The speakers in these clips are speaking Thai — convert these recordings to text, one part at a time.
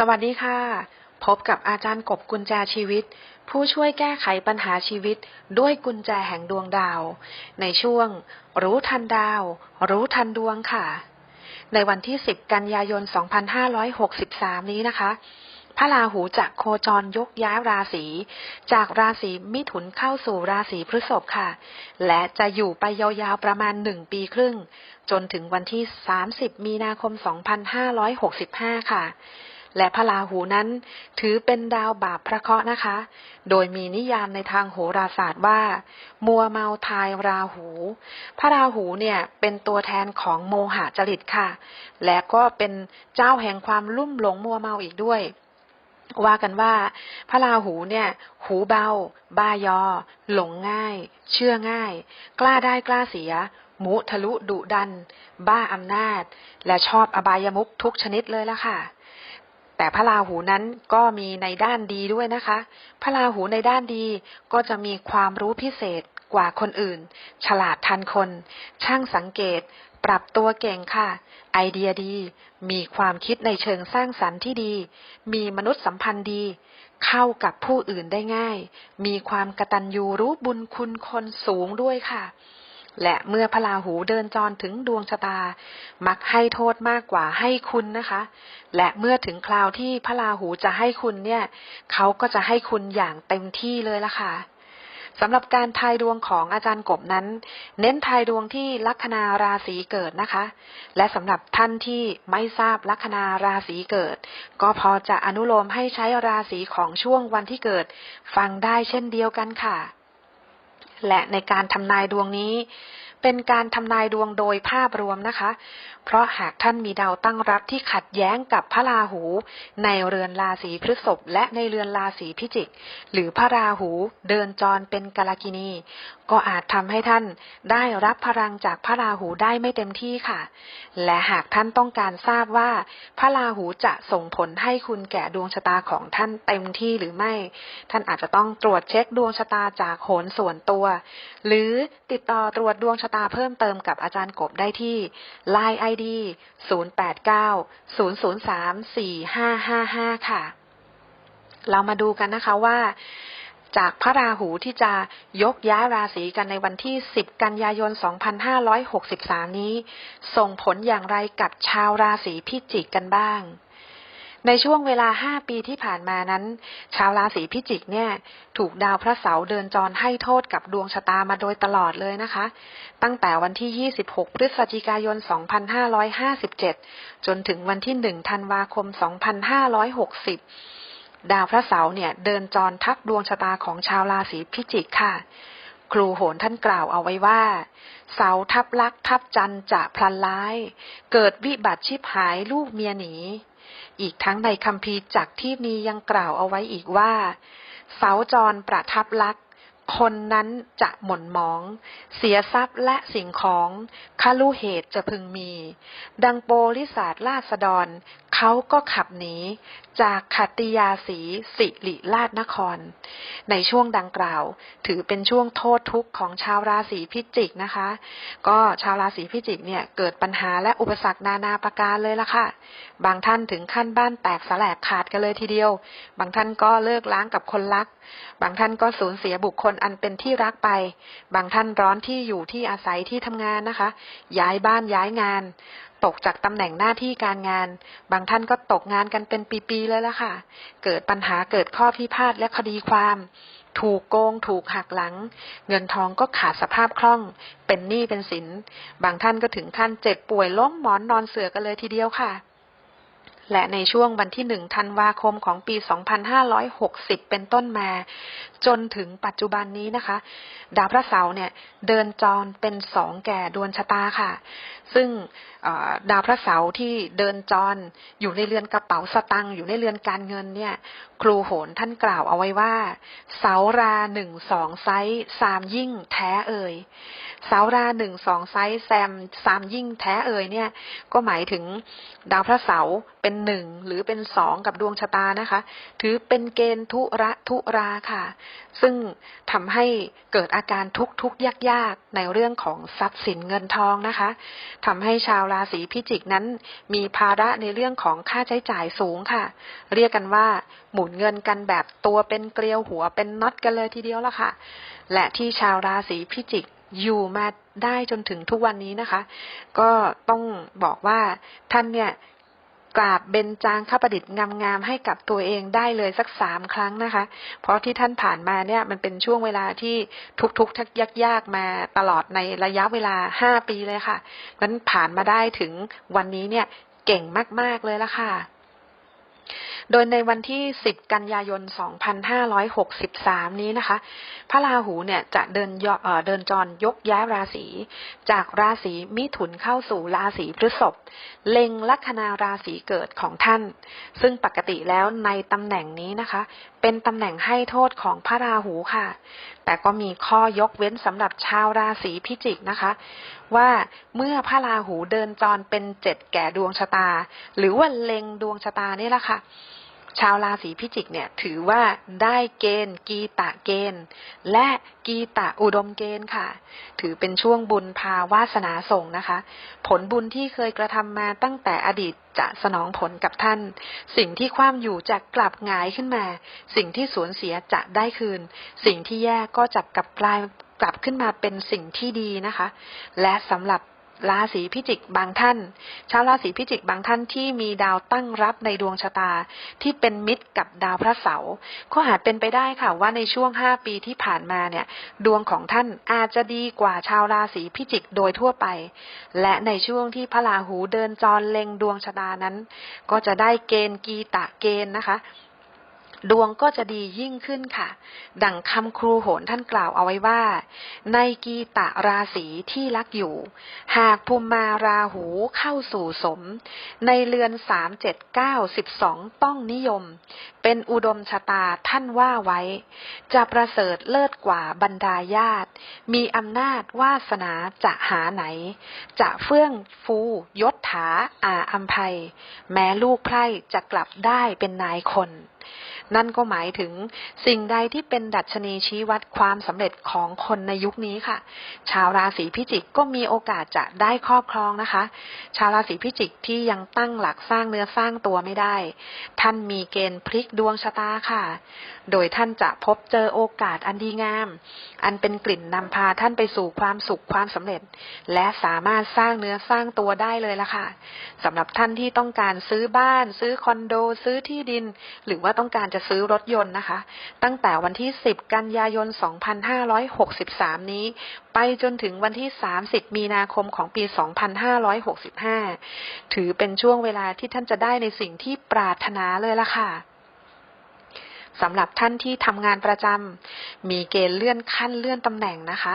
สวัสดีค่ะ พบกับอาจารย์กบกุญแจชีวิต ผู้ช่วยแก้ไขปัญหาชีวิตด้วยกุญแจแห่งดวงดาว ในช่วง รู้ทันดาว รู้ทันดวงค่ะ ในวันที่ 10 กันยายน 2563 นี้นะคะ พระราหูจะโคจรยกย้ายราศี จากราศีมิถุนเข้าสู่ราศีพฤษภค่ะ และจะอยู่ไปยาวๆประมาณ 1 ปีครึ่ง จนถึงวันที่ 30 มีนาคม 2565 ค่ะ และพระราหูนั้น ถือเป็นดาวบาปพระเคราะห์นะคะ โดยมีนิยามในทางโหราศาสตร์ว่า มัวเมาทายราหู พระราหูเนี่ยเป็นตัวแทนของโมหะจริตค่ะ และก็เป็นเจ้าแห่งความลุ่มหลงมัวเมาอีกด้วยว่ากันว่า พระราหูเนี่ย หูเบา บ้ายอ หลงง่าย เชื่อง่าย กล้าได้กล้าเสีย มุทะลุดุดัน บ้าอำนาจ และชอบอบายมุขทุกชนิดเลยละค่ะ แต่พระราหูนั้นก็มีในด้านดีด้วยนะคะ พระราหูในด้านดีก็จะมีความรู้พิเศษกว่าคนอื่น ฉลาดทันคน ช่างสังเกต ปรับตัวเก่งค่ะ ไอเดียดี มีความคิดในเชิงสร้างสรรค์ที่ดี มีมนุษยสัมพันธ์ดี เข้ากับผู้อื่นได้ง่าย มีความกตัญญูรู้บุญคุณคนสูงด้วยค่ะ และเมื่อพระราหูเดินจรถึงดวงชะตา มักให้โทษมากกว่าให้คุณนะคะ และเมื่อถึงคราวที่พระราหูจะให้คุณเนี่ย เขาก็จะให้คุณอย่างเต็มที่เลยละค่ะสำหรับการทายดวงของอาจารย์กบนั้น เน้นทายดวงที่ลัคนาราศีเกิดนะคะ และสำหรับท่านที่ไม่ทราบลัคนาราศีเกิด ก็พอจะอนุโลมให้ใช้ราศีของช่วงวันที่เกิด ฟังได้เช่นเดียวกันค่ะ และในการทำนายดวงนี้ เป็นการทำนายดวงโดยภาพรวมนะคะ เพราะหากท่านมีดาวตั้งรับที่ขัดแย้งกับพระราหู ในเรือนราศีพฤษภและในเรือนราศีพิจิก หรือพระราหูเดินจรเป็นกาลกินี ก็อาจทำให้ท่านได้รับพลังจากพระราหูได้ไม่เต็มที่ค่ะ และหากท่านต้องการทราบว่า พระราหูจะส่งผลให้คุณแก่ดวงชะตาของท่านเต็มที่หรือไม่ ท่านอาจจะต้องตรวจเช็คดวงชะตาจากโหนส่วนตัว หรือติดต่อตรวจดวงชะตาเพิ่มเติมกับอาจารย์กบได้ที่ Line ID 089 003 4555 ค่ะ เรามาดูกันนะคะว่า จากพระราหูที่จะยกย้ายราศีกันในวันที่ 10 กันยายน 2563 นี้ ส่งผลอย่างไรกับชาวราศีพิจิกกันบ้าง ในช่วงเวลา 5 ปีที่ผ่านมานั้น ชาวราศีพิจิกเนี่ย ถูกดาวพระเสาร์เดินจรให้โทษกับดวงชะตามาโดยตลอดเลยนะคะ ตั้งแต่วันที่ 26 พฤศจิกายน 2557 จนถึงวันที่ 1 ธันวาคม 2560 ดาวพระเสาร์เนี่ยเดินจรทับดวงชะตาของชาวราศีพิจิกค่ะ ครูโหนท่านกล่าวเอาไว้ว่า เสาทับลักทับจันจะพลันร้าย เกิดวิบัติชิบหายลูกเมียหนี อีกทั้งในคำพีจักที่นี้ยังกล่าวเอาไว้อีกว่า เสาจรประทับลัก คนนั้นจะหม่นหมอง เสียทรัพย์และสิ่งของคาลุเหตุจะพึงมี ดังโปลิศาสราษฎรเขาก็ขับหนีจากขัตติยาสีสิริราชนคร ในช่วงดังกล่าว ถือเป็นช่วงโทษทุกข์ของชาวราศีพิจิกนะคะ ก็ชาวราศีพิจิกเนี่ยเกิดปัญหาและอุปสรรคนานาประการเลยละค่ะ บางท่านถึงขั้นบ้านแตกสลายขาดกันเลยทีเดียว บางท่านก็เลิกล้างกับคนรัก บางท่านก็สูญเสียบุคคลอันเป็นที่รักไป บางท่านร้อนที่อยู่ที่อาศัยที่ทำงานนะคะ ย้ายบ้านย้ายงาน ตกจากตำแหน่งหน้าที่การงาน บางท่านก็ตกงานกันเป็นปีๆเลยละค่ะ เกิดปัญหาเกิดข้อพิพาทและคดีความ ถูกโกง ถูกหักหลัง เงินทองก็ขาดสภาพคล่อง เป็นหนี้เป็นสิน บางท่านก็ถึงขั้นเจ็บป่วยล้มหมอนนอนเสือกันเลยทีเดียวค่ะ และในช่วงวันที่หนึ่งธันวาคมของปี 2560 เป็นต้นมา จนถึงปัจจุบันนี้นะคะ ดาวพระเสาร์เนี่ยเดินจรเป็นสองแก่ดวงชะตาค่ะ ซึ่งดาวพระเสาร์ที่เดินจรอยู่ในเรือนกระเป๋าสตังค์อยู่ในเรือนการเงินเนี่ยครูโหนท่านกล่าวเอาไว้ว่า เสาราหนึ่งสองไซส์สามยิ่งแท้เอ่ยเสาราหนึ่งสองไซส์แซมสามยิ่งแท้เอ่ยเนี่ย ก็หมายถึงดาวพระเสาร์เป็นหนึ่งหรือเป็นสองกับดวงชะตานะคะ ถือเป็นเกณฑ์ทุระทุราค่ะ ซึ่งทำให้เกิดอาการทุกทุกข์ยากในเรื่องของทรัพย์สินเงินทองนะคะทำให้ชาวราศีพิจิกนั้น มีภาระในเรื่องของค่าใช้จ่ายสูงค่ะ เรียกกันว่าหมุนเงินกันแบบตัวเป็นเกลียวหัวเป็นน็อตกันเลยทีเดียวละค่ะ และที่ชาวราศีพิจิกอยู่มาได้จนถึงทุกวันนี้นะคะ ก็ต้องบอกว่าท่านเนี่ยกราบเบญจางข้าประดิษฐ์งามๆให้กับตัวเองได้เลยสักสามครั้งนะคะ เพราะที่ท่านผ่านมาเนี่ยมันเป็นช่วงเวลาที่ทุกๆทักยากๆมาตลอดในระยะเวลาห้าปีเลยค่ะนั้นผ่านมาได้ถึงวันนี้เนี่ยเก่งมากๆเลยละค่ะ โดยในวันที่ 10 กันยายน 2563 นี้นะคะ พระราหูเนี่ยจะเดินยเอ่อเดินจรยกย้ายราศี จากราศีมิถุนเข้าสู่ราศีพฤษภ เล็งลัคนาราศีเกิดของท่าน ซึ่งปกติแล้วในตำแหน่งนี้นะคะ เป็นตำแหน่งให้โทษของพระราหูค่ะ แต่ก็มีข้อยกเว้นสำหรับชาวราศีพิจิกนะคะ ว่าเมื่อพระราหูเดินจรเป็นเจ็ดแก่ดวงชะตา หรือว่าเล็งดวงชะตานี่แหละค่ะ ชาวราศีพิจิกเนี่ยถือว่าได้เกณฑ์ กีตะเกณฑ์ และกีตะอุดมเกณฑ์ค่ะ ถือเป็นช่วงบุญพาวาสนาส่งนะคะ ผลบุญที่เคยกระทำมาตั้งแต่อดีตจะสนองผลกับท่าน สิ่งที่ความอยู่จะกลับหงายขึ้นมา สิ่งที่สูญเสียจะได้คืน สิ่งที่แย่ก็จะกลับกลายกลับขึ้นมาเป็นสิ่งที่ดีนะคะ และสำหรับ ราศีพิจิกบางท่าน ชาวราศีพิจิกบางท่านที่มีดาวตั้งรับในดวงชะตา ที่เป็นมิตรกับดาวพระเสาร์ก็อาจเป็นไปได้ค่ะว่าในช่วงห้าปีที่ผ่านมาเนี่ย ดวงของท่านอาจจะดีกว่าชาวราศีพิจิกโดยทั่วไป และในช่วงที่พระราหูเดินจรเล็งดวงชะตานั้น ก็จะได้เกณฑ์กีตะเกณฑ์นะคะ ดวงก็จะดียิ่งขึ้นค่ะ ดังคำครูโหนท่านกล่าวเอาไว้ว่า ในกีตะราศีที่รักอยู่ หากภูมิมาราหูเข้าสู่สม ในเรือนสามเจ็ดเก้าสิบสองต้องนิยม เป็นอุดมชะตาท่านว่าไว้ จะประเสริฐเลิศกว่าบรรดาญาติ มีอำนาจวาสนาจะหาไหน จะเฟื่องฟูยศถาอาอัมภัย แม้ลูกไพร่จะกลับได้เป็นนายคน นั่นก็หมายถึงสิ่งใดที่เป็นดัชนีชี้วัดความสำเร็จของคนในยุคนี้ค่ะ ชาวราศีพิจิกก็มีโอกาสจะได้ครอบครองนะคะ ชาวราศีพิจิกที่ยังตั้งหลักสร้างเนื้อสร้างตัวไม่ได้ ท่านมีเกณฑ์พลิกดวงชะตาค่ะ โดยท่านจะพบเจอโอกาสอันดีงาม อันเป็นกลิ่นนำพาท่านไปสู่ความสุขความสำเร็จ และสามารถสร้างเนื้อสร้างตัวได้เลยละค่ะสำหรับท่านที่ต้องการซื้อบ้าน ซื้อคอนโด ซื้อที่ดิน หรือว่าต้องการจะจะซื้อรถยนต์นะคะ ตั้งแต่วันที่ 10 กันยายน 2563 นี้ ไปจนถึงวันที่ 30 มีนาคมของปี 2565 ถือเป็นช่วงเวลาที่ท่านจะได้ในสิ่งที่ปรารถนาเลยล่ะค่ะ สำหรับท่านที่ทำงานประจำมีเกณฑ์เลื่อนขั้นเลื่อนตำแหน่งนะคะ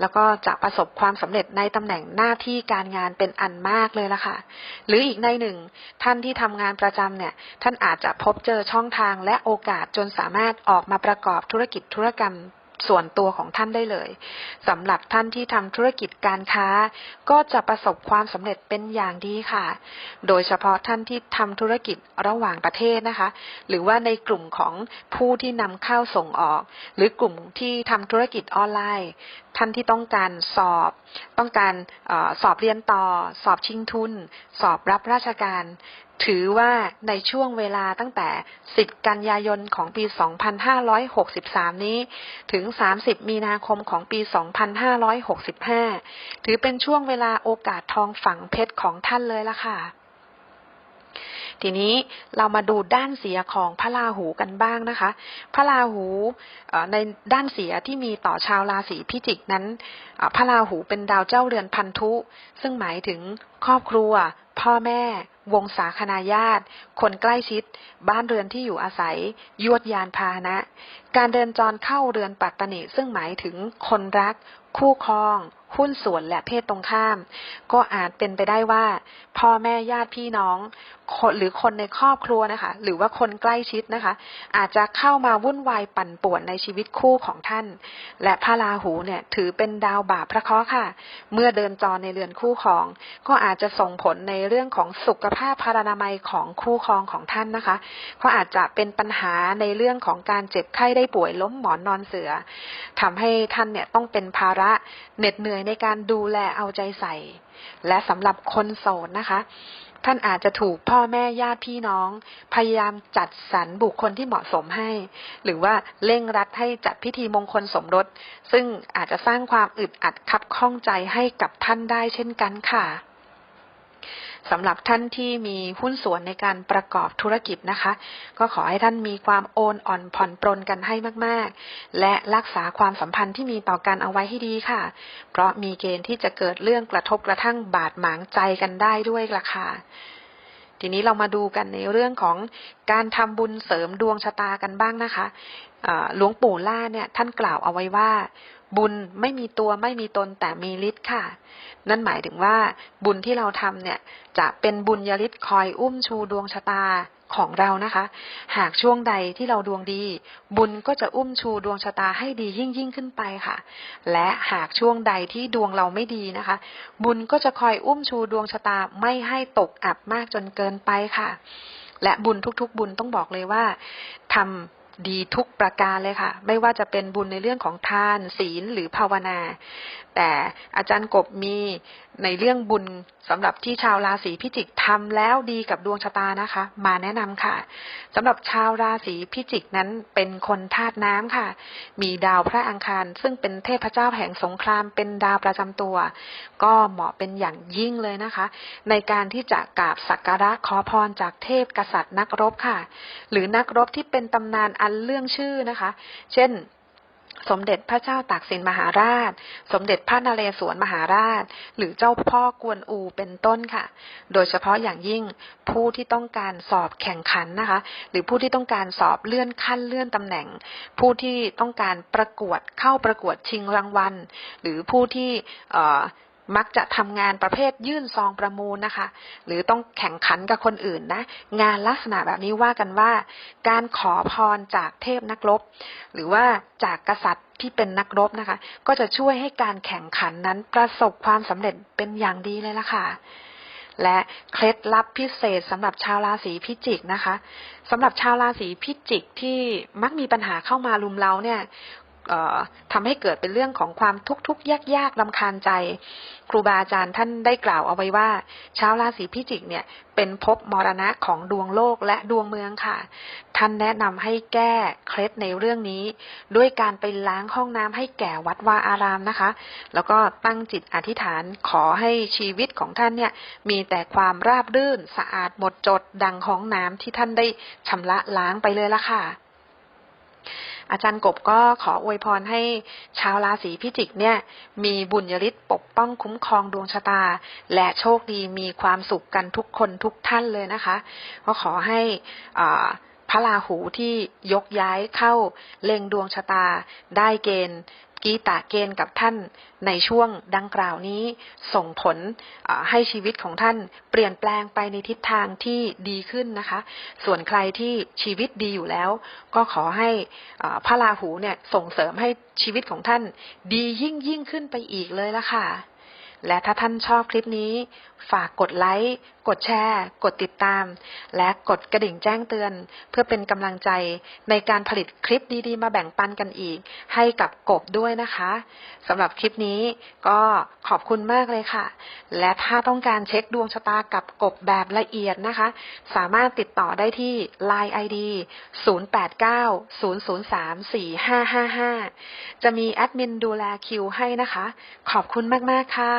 แล้วก็จะประสบความสำเร็จในตำแหน่งหน้าที่การงานเป็นอันมากเลยละค่ะ หรืออีกในหนึ่ง ท่านที่ทำงานประจำเนี่ย ท่านอาจจะพบเจอช่องทางและโอกาสจนสามารถออกมาประกอบธุรกิจธุรกรรม ส่วนตัวของท่านได้เลยสำหรับท่านที่ทำธุรกิจการค้า ก็จะประสบความสำเร็จเป็นอย่างดีค่ะ โดยเฉพาะท่านที่ทำธุรกิจระหว่างประเทศนะคะ หรือว่าในกลุ่มของผู้ที่นำเข้าส่งออก หรือกลุ่มที่ทำธุรกิจออนไลน์ ท่านที่ต้องการสอบ ต้องการอสอบเรียนต่อ สอบชิงทุน สอบรับราชการ ถือว่าในช่วงเวลาตั้งแต่ 10 กันยายนของปี 2563 นี้ ถึง 30 มีนาคมของปี 2565 ถือเป็นช่วงเวลาโอกาสทองฝังเพชรของท่านเลยล่ะค่ะ ทีนี้เรามาดูด้านเสียของพระราหูกันบ้างนะคะ พระราหูในด้านเสียที่มีต่อชาวราศีพิจิกนั้น พระราหูเป็นดาวเจ้าเรือนพันธุ ซึ่งหมายถึงครอบครัว พ่อแม่ วงศาคณาญาติ คนใกล้ชิด บ้านเรือนที่อยู่อาศัย ยวดยานพาหนะ การเดินจรเข้าเรือนปัตตนิซึ่งหมายถึงคนรัก คู่ครอง หุ้นส่วนและเพศตรงข้าม ก็อาจเป็นไปได้ว่า พ่อแม่ญาติพี่น้อง คนหรือคนในครอบครัวนะคะ หรือว่าคนใกล้ชิดนะคะ อาจจะเข้ามาวุ่นวายปั่นป่วนในชีวิตคู่ของท่าน และพระราหูเนี่ยถือเป็นดาวบาปพระเคราะห์ค่ะ เมื่อเดินจรในเรือนคู่ครอง ก็อาจจะส่งผลในเรื่องของสุขภาพพารานามัยของคู่ครองของท่านนะคะ ก็อาจจะเป็นปัญหาในเรื่องของการเจ็บไข้ได้ป่วยล้มหมอนนอนเสือทำให้ท่านเนี่ยต้องเป็นภาระเหน็ดเหนื่อยในการดูแลเอาใจใส่ และสำหรับคนโสดนะคะ ท่านอาจจะถูกพ่อแม่ญาติพี่น้อง พยายามจัดสรรบุคคลที่เหมาะสมให้ หรือว่าเร่งรัดให้จัดพิธีมงคลสมรส ซึ่งอาจจะสร้างความอึดอัดคับข้องใจให้กับท่านได้เช่นกันค่ะ สำหรับท่านที่มีหุ้นส่วนในการประกอบธุรกิจนะคะ ก็ขอให้ท่านมีความโอนอ่อนผ่อนปรนกันให้มาก ๆ และรักษาความสัมพันธ์ที่มีต่อกันเอาไว้ให้ดีค่ะ เพราะมีเกณฑ์ที่จะเกิดเรื่องกระทบกระทั่งบาดหมางใจกันได้ด้วยล่ะค่ะ ทีนี้เรามาดูกันในเรื่องของการทำบุญเสริมดวงชะตากันบ้างนะคะหลวงปู่ล่าเนี่ยท่านกล่าวเอาไว้ว่า บุญไม่มีตัวไม่มีตนแต่มีฤทธิ์ค่ะ นั่นหมายถึงว่าบุญที่เราทำเนี่ย จะเป็นบุญยฤทธิ์คอยอุ้มชูดวงชะตา ของเรานะคะ หากช่วงใดที่เราดวงดี บุญก็จะอุ้มชูดวงชะตาให้ดียิ่งยิ่งขึ้นไปค่ะ และหากช่วงใดที่ดวงเราไม่ดีนะคะ บุญก็จะคอยอุ้มชูดวงชะตาไม่ให้ตกอับมากจนเกินไปค่ะ และบุญทุกๆ บุญต้องบอกเลยว่าทำดีทุกประการเลยค่ะ ไม่ว่าจะเป็นบุญในเรื่องของทานศีลหรือภาวนาแต่อาจารย์กบมีในเรื่องบุญสำหรับที่ชาวราศีพิจิกทำแล้วดีกับดวงชะตานะคะ มาแนะนำค่ะสำหรับชาวราศีพิจิกนั้นเป็นคนธาตุน้ำค่ะ มีดาวพระอังคาร ซึ่งเป็นเทพเจ้าแห่งสงครามเป็นดาวประจำตัว ก็เหมาะเป็นอย่างยิ่งเลยนะคะ ในการที่จะกราบสักการะขอพรจากเทพกษัตริย์นักรบค่ะ หรือนักรบที่เป็นตำนานอันเรื่องชื่อนะคะ เช่น สมเด็จพระเจ้าตากสินมหาราช สมเด็จพระนเรศวรมหาราช หรือเจ้าพ่อกวนอูเป็นต้นค่ะ โดยเฉพาะอย่างยิ่งผู้ที่ต้องการสอบแข่งขันนะคะ หรือผู้ที่ต้องการสอบเลื่อนขั้นเลื่อนตำแหน่ง ผู้ที่ต้องการประกวดเข้าประกวดชิงรางวัล หรือผู้ที่ มักจะทำงานประเภทยื่นซองประมูลนะคะ หรือต้องแข่งขันกับคนอื่นนะ งานลักษณะแบบนี้ว่ากันว่า การขอพรจากเทพนักรบ หรือว่าจากกษัตริย์ที่เป็นนักรบนะคะ ก็จะช่วยให้การแข่งขันนั้นประสบความสำเร็จเป็นอย่างดีเลยล่ะค่ะ และเคล็ดลับพิเศษสำหรับชาวราศีพิจิกนะคะสำหรับชาวราศีพิจิกที่มักมีปัญหาเข้ามาลุมเล้าเนี่ย ทำให้เกิดเป็นเรื่องของความทุกข์ทุกยากยากลำคาญใจ ครูบาอาจารย์ท่านได้กล่าวเอาไว้ว่าชาวราศีพิจิกเนี่ยเป็นภพมรณะของดวงโลกและดวงเมืองค่ะ ท่านแนะนำให้แก้เคล็ดในเรื่องนี้ ด้วยการไปล้างห้องน้ำให้แก่วัดวาอารามนะคะ แล้วก็ตั้งจิตอธิษฐานขอให้ชีวิตของท่านเนี่ยมีแต่ความราบรื่นสะอาดหมดจดดังห้องน้ำที่ท่านได้ชำระล้างไปเลยละค่ะ อาจารย์กบก็ขออวยพรให้ชาวราศีพิจิกเนี่ย มีบุญยริศปกป้องคุ้มครองดวงชะตา และโชคดีมีความสุขกันทุกคนทุกท่านเลยนะคะ ก็ขอให้พระราหูที่ยกย้ายเข้าเล็งดวงชะตาได้เกณฑ์ กีตาเกณฑ์กับท่านในช่วงดังกล่าวนี้ส่งผลให้ชีวิตของท่านเปลี่ยนแปลงไปในทิศทางที่ดีขึ้นนะคะ ส่วนใครที่ชีวิตดีอยู่แล้ว ก็ขอให้พระราหูเนี่ยส่งเสริมให้ชีวิตของท่านดียิ่งยิ่งขึ้นไปอีกเลยละค่ะและถ้าท่านชอบคลิปนี้ ฝากกดไลค์กดแชร์ กดติดตาม และกดกระดิ่งแจ้งเตือน เพื่อเป็นกำลังใจในการผลิตคลิปดีๆ มาแบ่งปันกันอีก ให้กับกบด้วยนะคะสำหรับคลิปนี้ก็ขอบคุณมากเลยค่ะ และถ้าต้องการเช็คดวงชะตากับกบแบบละเอียดนะคะ สามารถติดต่อได้ที่ Line ID 0890034555 จะมีแอดมินดูแลคิวให้นะคะ ขอบคุณมาก ๆ ค่ะ